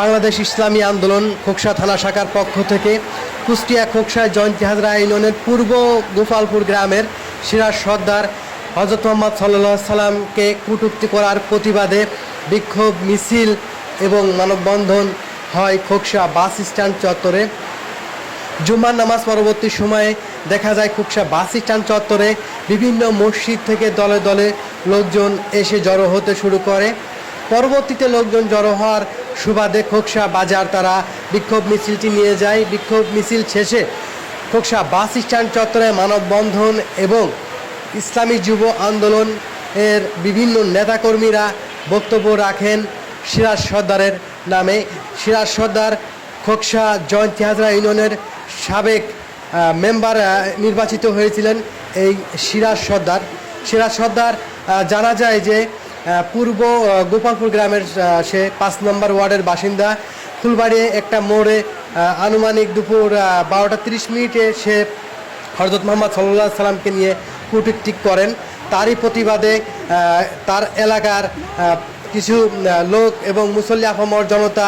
বাংলাদেশ ইসলামী আন্দোলন খোকসা থানা শাখার পক্ষ থেকে কুষ্টিয়া খোকসা জয়ন্তী হাজরা ইউনিয়নের পূর্ব গোপালপুর গ্রামের সিরাজ সর্দার হজরত মোহাম্মদ সাল্লাহ সাল্লামকে কটূক্তি করার প্রতিবাদে বিক্ষোভ, মিছিল এবং মানববন্ধন হয় খোকসা বাস স্ট্যান্ড চত্বরে। জুম্মার নামাজ পরবর্তী সময়ে দেখা যায় কুকসা বাস স্ট্যান্ড চত্বরে বিভিন্ন মসজিদ থেকে দলে দলে লোকজন এসে জড়ো হতে শুরু করে। পরবর্তীতে লোকজন জড়ো হওয়ার সুবাদে খোকসা বাজার তারা বিক্ষোভ মিছিলটি নিয়ে যায়। বিক্ষোভ মিছিল শেষে খোকসা বাস স্ট্যান্ড চত্বরে মানববন্ধন এবং ইসলামী যুব আন্দোলন এর বিভিন্ন নেতাকর্মীরা বক্তব্য রাখেন সিরাজ সর্দারের নামে। সিরাজ সর্দার খোকসা জয়ন্তী হাজরা ইউনিয়নের সাবেক মেম্বার নির্বাচিত হয়েছিলেন এই সিরাজ সর্দার। সিরাজ সর্দার জানা যায় যে পূর্ব গোপালপুর গ্রামের সে পাঁচ নম্বর ওয়ার্ডের বাসিন্দা। ফুলবাড়ি একটা মোড়ে আনুমানিক দুপুর বারোটা তিরিশ মিনিটে সে হরজত মোহাম্মদ সাল্লাহ সাল্লামকে নিয়ে কুটুক্তি করেন। তারই প্রতিবাদে তার এলাকার কিছু লোক এবং মুসল্লি আফামর জনতা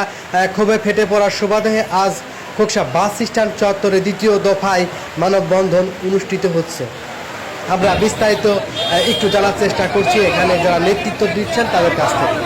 ক্ষোভে ফেটে পড়ার সুবাদে আজ খোকসা বাস স্ট্যান্ড চত্বরে দ্বিতীয় দফায় মানববন্ধন অনুষ্ঠিত হচ্ছে। আমরা বিস্তারিত একটু জানার চেষ্টা করছি। এখানে যারা নেতৃত্ব দিচ্ছেন তাদের কাছ থেকে।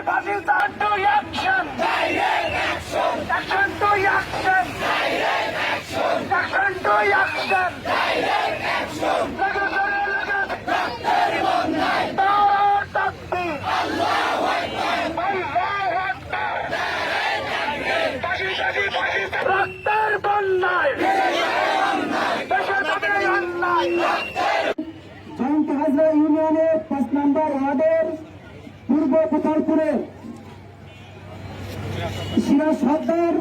Action to action action to action লাগে ধরে লাগে। তার তাকবীর আল্লাহু আকবার ফাঁসি ফাঁসি ফাঁসি রক্তের বন্যায়। জয়ন্তী হাজরা ইউনিয়নের পাঁচ নম্বর ওয়ার্ডের পূর্ব গোপালপুরের সিরাজ সর্দার,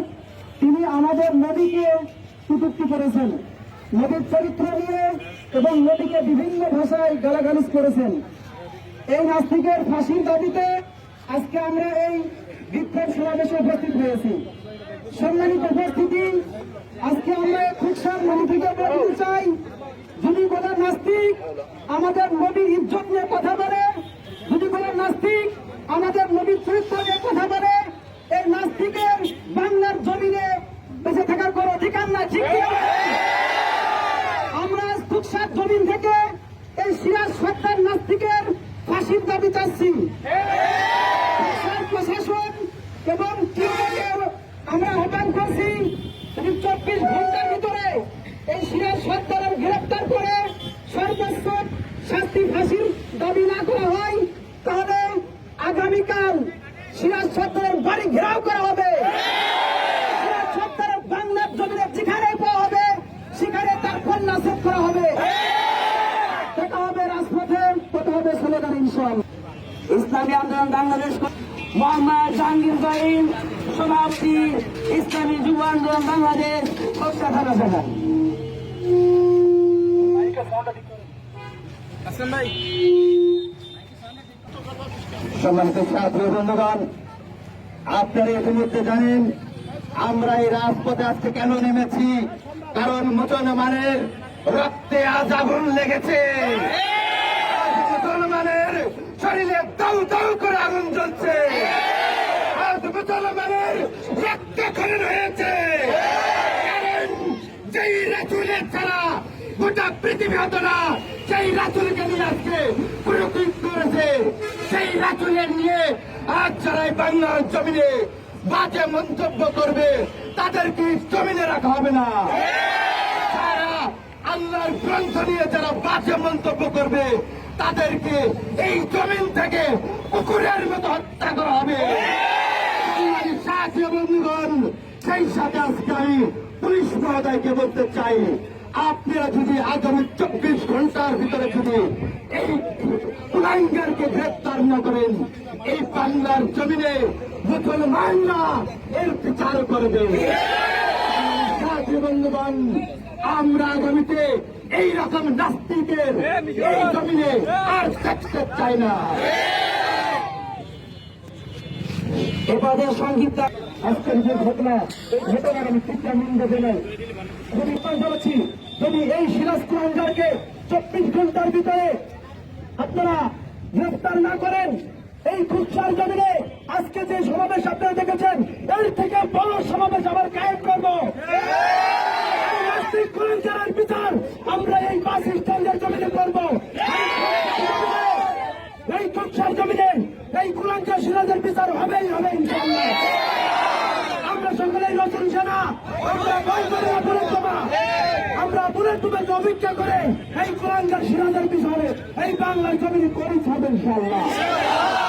তিনি আমাদের নদীকে কটূক্তি করেছেন। নদীর চরিত্র নিয়ে এবং নদীকে বিভিন্ন ভাষায় গালাগালিজ করেছেন। এই নাস্তিকের ফাঁসির দাবিতে আজকে আমরা এই বিক্ষোভ সমাবেশে উপস্থিত হয়েছি। সম্মানিত উপস্থিতি, আজকে আমরা খুকসার থেকে বলতে চাই যদি কোনো নাস্তিক, আমাদের নবীর ইজ্জত নিয়ে কথা বলে আমাদের নবীর চরিত্র কথা বলে, এই নাস্তিকের বাংলার জমিনে বেঁচে থাকার কোনো অধিকার নাই, ঠিক না? আমরা খুকসার জমিন থেকে এই সিরাজ সত্তার নাস্তিকের ফাঁসির দাবি চাচ্ছি প্রশাসন এবং আমরা আহ্বান করছি চব্বিশ ঘণ্টার ভিতরে বিধান নাসেক করা হবে। দেখা হবে রাজপথে কথা হবে স্লোগান ইসলামী আন্দোলন বাংলাদেশ মোহাম্মদ জাহাঙ্গীর জহিম সভাপতি, ইসলামী যুব আন্দোলন বাংলাদেশ থানা শাখা সম্মানিত ছাত্র, বন্ধুগণ, আপনারা ইতিমধ্যে জানেন আমরা এই রাজপথে আজকে কেন নেমেছি? কারণ মুসলমানের রক্তে আজ আগুন লেগেছে। মুসলমানের শরীরে দাউ দাউ করে আগুন জ্বলছে। আজ মুসলমানের রক্ত খনন হয়েছে। কারণ যেই রাসুলের ছাড়া গোটা পৃথিবী হতো না, সেই রাসুলকে নিয়ে আজকে প্রকৃত করেছে। সেই রাসুলের নিয়ে আজ এই বাংলার জমিনে বাজে মন্তব্য করবে, তাদেরকে জমিনে রাখা হবে না। আল্লাহর গ্রন্থ নিয়ে যারা বাজে মন্তব্য করবে, তাদেরকে এই জমিন থেকে কুকুরের মতো হত্যা করা হবে। বন্ধুগণ, সেই সাথে আজকে আমি পুলিশ মহোদয়কে বলতে চাই, আপনারা যদি আগামী চব্বিশ ঘণ্টার ভিতরে যদি এই কুলাঙ্গারকে গ্রেপ্তার না করেন, এই বাংলার জমিনে মুসলমানরা এর বিচার করবে। বন্ধুগণ, আমরা আগামীতে এই রকম নাস্তিকের এই জমিনে আর দেখতে চাই না। এবারের সংগীতটা আজকের যে ঘটনা এই ঘটনার আমি তীব্র নিন্দা জানাই। বিশ্বাস যদি এই সিরাজ কুরঞ্জারকে চব্বিশ ঘণ্টার ভিতরে আপনারা গ্রেফতার না করেন এই খুচরার জমিনে আজকে যে সমাবেশ আপনারা দেখেছেন, এর থেকে বড় সমাবেশ আবার কায়েম করব। কুরঞ্জারের বিচার আমরা এই বাস স্ট্যান্ডের জমিনে করব। এই কুচ্ছার জমিনে এই কুলাঙ্কা সিরাজের বিচার হবেই হবে আমরা সকলেই নতুন সেনা, আমরা ভয় করে বুলেট আমরা বুলেট বোমাকে অপেক্ষা করে এই কুলাঙ্কা সিরাজের বিচারে এই বাংলার জমিনে করি হবে ইনশাল্লাহ